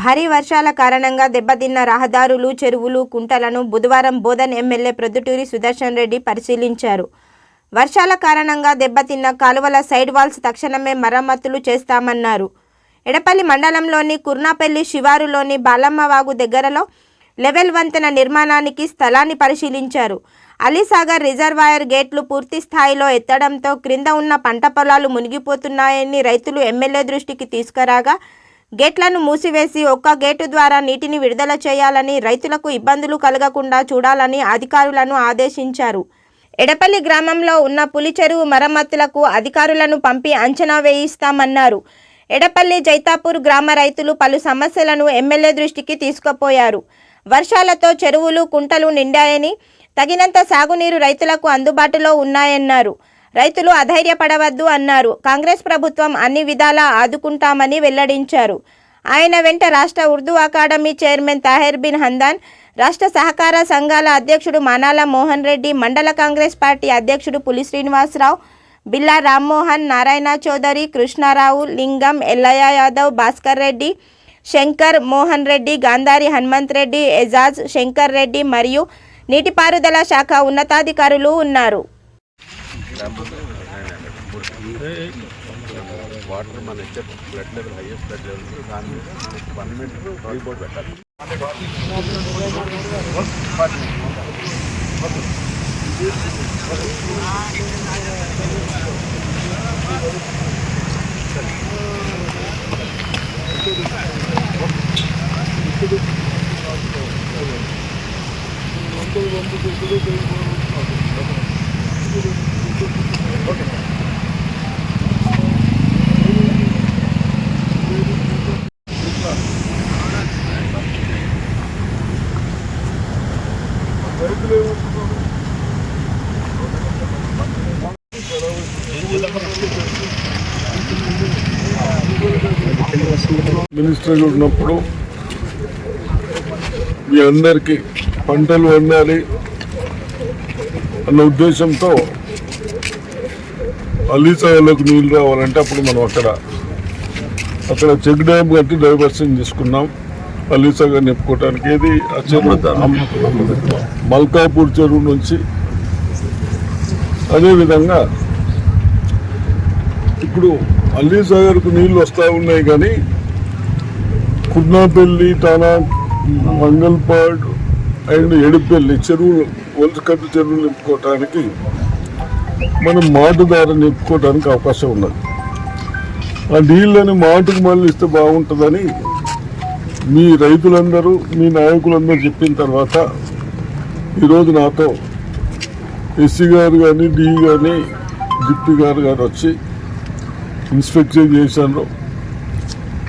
భారీ వర్షాల కారణంగా దెబ్బతిన్న రహదారులు చెరువులు కుంటలను బుధవారం బోధన్ ఎమ్మెల్యే ప్రొద్దుటూరి సుదర్శన్ రెడ్డి పరిశీలించారు. వర్షాల కారణంగా దెబ్బతిన్న కాలువల సైడ్ వాల్స్ తక్షణమే మరమ్మతులు చేస్తామన్నారు. ఎడపల్లి మండలంలోని కుర్నాపల్లి శివారులోని బాలమ్మవాగు దగ్గరలో లెవెల్ వంతెన నిర్మాణానికి స్థలాన్ని పరిశీలించారు. అలీసాగర్ రిజర్వాయర్ గేట్లు పూర్తి స్థాయిలో ఎత్తడంతో క్రింద ఉన్న పంట పొలాలు మునిగిపోతున్నాయని రైతులు ఎమ్మెల్యే దృష్టికి తీసుకురాగా గేట్లను మూసివేసి ఒక్క గేటు ద్వారా నీటిని విడుదల చేయాలని రైతులకు ఇబ్బందులు కలగకుండా చూడాలని అధికారులను ఆదేశించారు. ఎడపల్లి గ్రామంలో ఉన్న పులి చెరువు మరమ్మతులకు అధికారులను పంపి అంచనా వేయిస్తామన్నారు. ఎడపల్లి జైతాపూర్ గ్రామ రైతులు పలు సమస్యలను ఎమ్మెల్యే దృష్టికి తీసుకుపోయారు. వర్షాలతో చెరువులు కుంటలు నిండాయని తగినంత సాగునీరు రైతులకు అందుబాటులో ఉన్నాయన్నారు. రైతులు అధైర్యపడవద్దు అన్నారు. కాంగ్రెస్ ప్రభుత్వం అన్ని విధాలా ఆదుకుంటామని వెల్లడించారు. ఆయన వెంట రాష్ట్ర ఉర్దూ అకాడమీ చైర్మన్ తాహెర్ బిన్ హందాన్ రాష్ట్ర సహకార సంఘాల అధ్యక్షుడు మానాల మోహన్ రెడ్డి మండల కాంగ్రెస్ పార్టీ అధ్యక్షుడు పులి శ్రీనివాసరావు బిల్లా రామ్మోహన్ నారాయణ చౌదరి కృష్ణారావు లింగం ఎల్లయ్య యాదవ్ భాస్కర్ రెడ్డి శంకర్ మోహన్ రెడ్డి గాంధారి హనుమంత్ రెడ్డి ఎజాజ్ శంకర్ రెడ్డి మరియు నీటిపారుదల శాఖ ఉన్నతాధికారులు ఉన్నారు. వాటర్ మన ఇచ్చే blood level highest blood level దాని మీద వన్ మినిట్ రిపోర్ట్ పెట్టాలి మినిస్టర్గా ఉన్నప్పుడు మీ అందరికీ పంటలు వండాలి అన్న ఉద్దేశంతో అలీసాగర్లోకి నీళ్ళు రావాలంటే అప్పుడు మనం అక్కడ అక్కడ చెక్ డ్యామ్ కట్టి డైవర్షన్ తీసుకున్నాం అలీసాగర్ నింపుకోవటానికి ఏది? ఆ చెరువు. మల్కాపూర్ చెరువు నుంచి. అదేవిధంగా ఇప్పుడు అల్లీసాగర్కు నీళ్ళు వస్తూ ఉన్నాయి కానీ కుడ్నాపల్లి టానా మంగల్పాడ్ అండ్ ఎడిపల్లి చెరువులు ఒలకట్టు చెరువులు నింపుకోవటానికి మనం మాటు ద్వారా నింపుకోవడానికి అవకాశం ఉన్నది. ఆ నీళ్ళని మాటుకు మళ్ళీ ఇస్తే బాగుంటుందని మీ రైతులందరూ మీ నాయకులందరూ చెప్పిన తర్వాత ఈరోజు నాతో ఎస్సీ గారు కానీ డిఈ కానీ డిప్టీ గారు గారు వచ్చి ఇన్స్పెక్షన్ చేశాను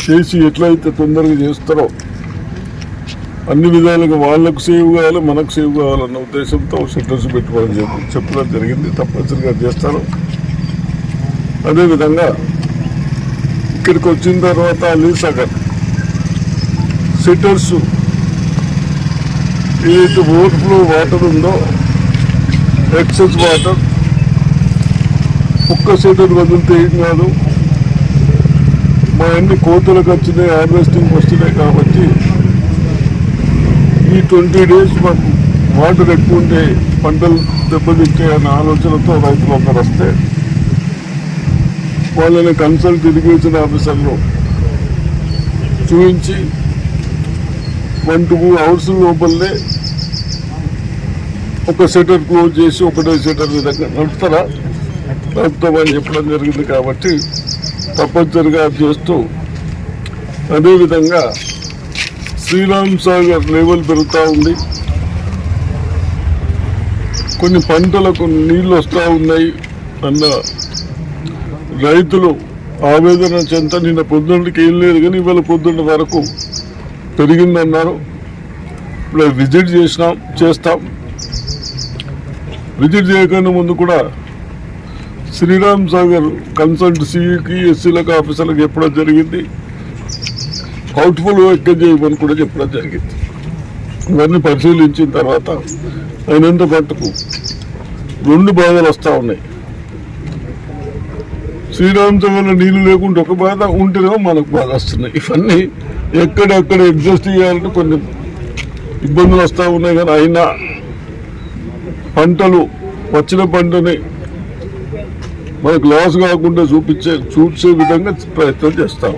చేసి ఎట్లయితే తొందరగా చేస్తారో అన్ని విధాలుగా వాళ్ళకు సేవ్ కావాలి మనకు సేవ్ కావాలన్న ఉద్దేశంతో షెల్టర్స్ పెట్టుకోవడం చెప్పి చెప్పడం జరిగింది. తప్పనిసరిగా చేస్తారు అదేవిధంగా ఇక్కడికి వచ్చిన తర్వాత అలీసాగర్ షెటర్స్ ఏదైతే ఓవర్ఫ్లో వాటర్ ఉందో ఎక్సెస్ వాటర్ ఒక్క సెటర్ వదిలితే ఏం కాదు. మా అన్ని కోతలకు వచ్చినాయి హార్వెస్టింగ్ వస్తున్నాయి కాబట్టి ట్వంటీ డేస్ మాకు వాటర్ ఎక్కువ ఉంటే పంటలు దెబ్బతిచ్చాయన్న ఆలోచనతో రైతులు ఒకరు వస్తే వాళ్ళని కన్సల్ట్ ఇరిగేషన్ ఆఫీసర్లు చూపించి వన్ టూ అవర్స్ లోపలనే ఒక సెటర్ క్లోజ్ చేసి ఒకటే సెటర్ విధంగా నడుపుతారా? నడుపుతామని చెప్పడం జరిగింది కాబట్టి తప్పనిసరిగా చేస్తూ అదేవిధంగా శ్రీరామ్ సాగర్ లెవెల్ పెరుగుతూ ఉంది. కొన్ని పంటలకు నీళ్ళు వస్తూ ఉన్నాయి. అన్న రైతులు ఆవేదన చెంత నిన్న పొద్దున్నకి ఏం లేదు కానీ ఇవాళ పొద్దున్న వరకు పెరిగిందన్నారు. ఇప్పుడు విజిట్ చేసినాం చేస్తాం. విజిట్ చేయకుండా ముందు కూడా శ్రీరామ్ సాగర్ కన్సల్ట్ సిఈకి ఎస్సీలకు ఆఫీసర్లకు ఎప్పుడో జరిగింది. అవుట్ఫుల్ ఎక్కడ చేయమని కూడా చెప్పడం జరిగింది. ఇవన్నీ పరిశీలించిన తర్వాత అయినంత మటుకు రెండు బాధలు వస్తూ ఉన్నాయి. శ్రీరామ్ సాగర్లో నీళ్ళు లేకుండా ఒక బాధ ఉంటేనేమో మనకు బాధ వస్తున్నాయి. ఇవన్నీ ఎక్కడెక్కడ అడ్జస్ట్ చేయాలంటే కొన్ని ఇబ్బందులు వస్తూ ఉన్నాయి కానీ అయినా పంటలు వచ్చిన పంటని మనకు లాస్ కాకుండా చూపించే చూసే విధంగా ప్రయత్నం చేస్తాం.